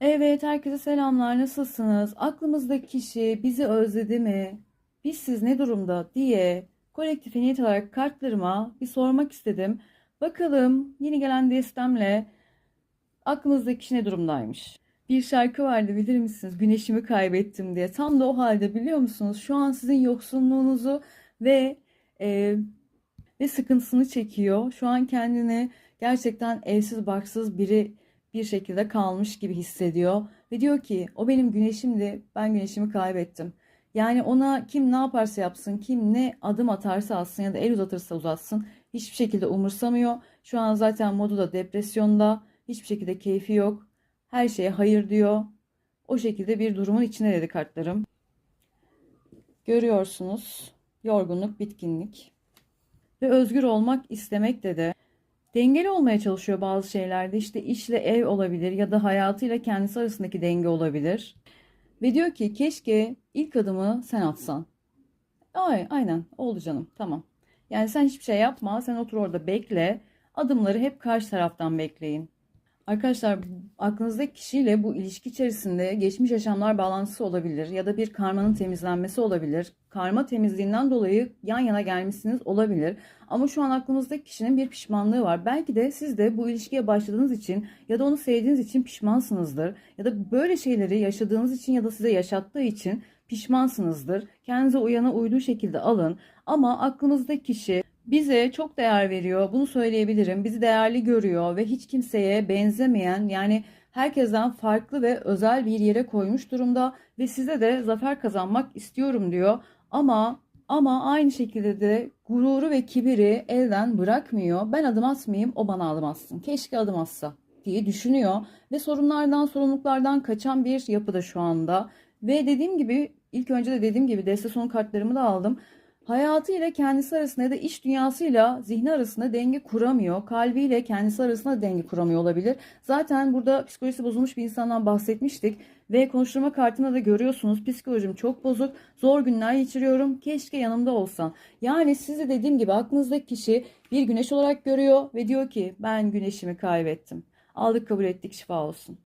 Evet, herkese selamlar. Nasılsınız? Aklımızdaki kişi bizi özledi mi? Biz siz ne durumda diye kolektif niyet olarak kartlarıma bir sormak istedim. Bakalım yeni gelen destemle aklımızdaki kişi ne durumdaymış? Bir şarkı vardı bilir misiniz? Güneşimi kaybettim diye. Tam da o halde biliyor musunuz? Şu an sizin yoksunluğunuzu ve e, ve sıkıntısını çekiyor. Şu an kendini gerçekten evsiz barksız biri bir şekilde kalmış gibi hissediyor. Ve diyor ki o benim güneşimdi ben güneşimi kaybettim. Yani ona kim ne yaparsa yapsın, kim ne adım atarsa atsın ya da el uzatırsa uzatsın hiçbir şekilde umursamıyor. Şu an zaten modu da depresyonda, hiçbir şekilde keyfi yok. Her şeye hayır diyor. O şekilde bir durumun içine dedi kartlarım. Görüyorsunuz yorgunluk, bitkinlik ve özgür olmak istemekte de dengeli olmaya çalışıyor bazı şeylerde. İşte işle ev olabilir ya da hayatıyla kendisi arasındaki denge olabilir. Ve diyor ki keşke ilk adımı sen atsan. Ay, aynen oldu canım tamam. Yani sen hiçbir şey yapma sen otur orada bekle. Adımları hep karşı taraftan bekleyin. Arkadaşlar aklınızdaki kişiyle bu ilişki içerisinde geçmiş yaşamlar bağlantısı olabilir ya da bir karmanın temizlenmesi olabilir. Karma temizliğinden dolayı yan yana gelmişsiniz olabilir. Ama şu an aklınızdaki kişinin bir pişmanlığı var. Belki de siz de bu ilişkiye başladığınız için ya da onu sevdiğiniz için pişmansınızdır. Ya da böyle şeyleri yaşadığınız için ya da size yaşattığı için pişmansınızdır. Kendinize uyana uyduğu şekilde alın. Ama aklınızdaki kişi bize çok değer veriyor. Bunu söyleyebilirim. Bizi değerli görüyor ve hiç kimseye benzemeyen yani herkesten farklı ve özel bir yere koymuş durumda ve size de zafer kazanmak istiyorum diyor. Ama ama aynı şekilde de gururu ve kibiri elden bırakmıyor. Ben adım atmayayım, o bana adım atsın. Keşke adım atsa diye düşünüyor ve sorunlardan, sorumluluklardan kaçan bir yapıda şu anda. Ve dediğim gibi ilk önce de dediğim gibi deste sonu kartlarımı da aldım hayatıyla kendisi arasında ya da iş dünyasıyla zihni arasında denge kuramıyor. Kalbiyle kendisi arasında denge kuramıyor olabilir. Zaten burada psikolojisi bozulmuş bir insandan bahsetmiştik. Ve konuşturma kartında da görüyorsunuz psikolojim çok bozuk. Zor günler geçiriyorum. Keşke yanımda olsan. Yani sizi dediğim gibi aklınızdaki kişi bir güneş olarak görüyor ve diyor ki ben güneşimi kaybettim. Aldık kabul ettik şifa olsun.